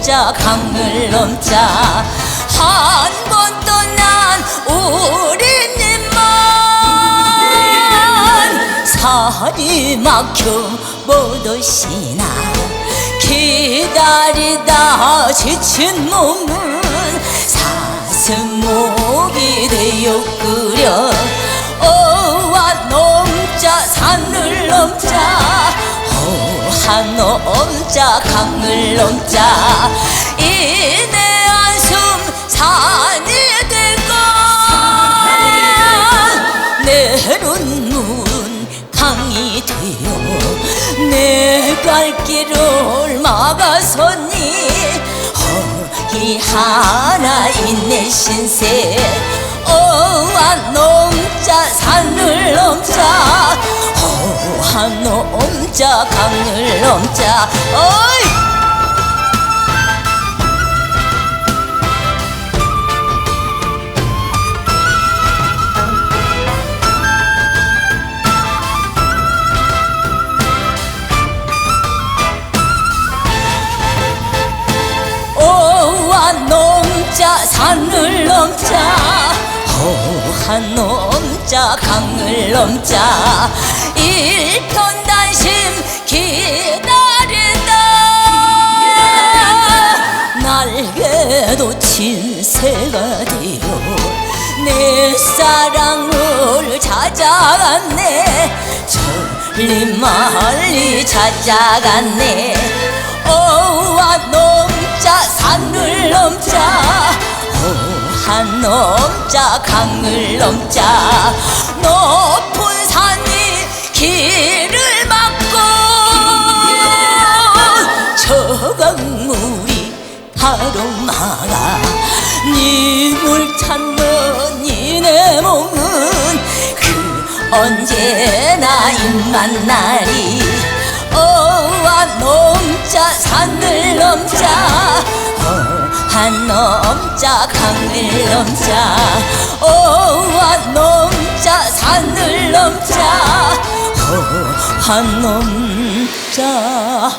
넘자 강을 넘자. 한 번 떠난 우리님만 살이 막혀 못 오시나 기다리다 지친 몸은 사슴 목이 되어 끓여. 어와 넘자 산을 넘자 강을 넘자 이내 한숨 산이 될까 내 눈물은 강이 되어 내 갈 길을 막아섰니 허이 하나 있네 신세. 어와 넘자 산 넘자 강을 넘자. 어이! 산을 넘자. 호한 넘자 강을 넘자. 일편 단심 기다린다. 날개도 진새가 되어 내 사랑을 찾아갔네. 저리 멀리 찾아갔네. 어와 넘자 산을 넘자. 호한 넘자 강을 넘자. 높은 산이 길을 가로막아 니물 찾는 이내 몸은 그 언제나 입만 날이 어와 넘자 산을 넘자 어한 넘자 강을 넘자 어와 넘자 산을 넘자 어한 넘자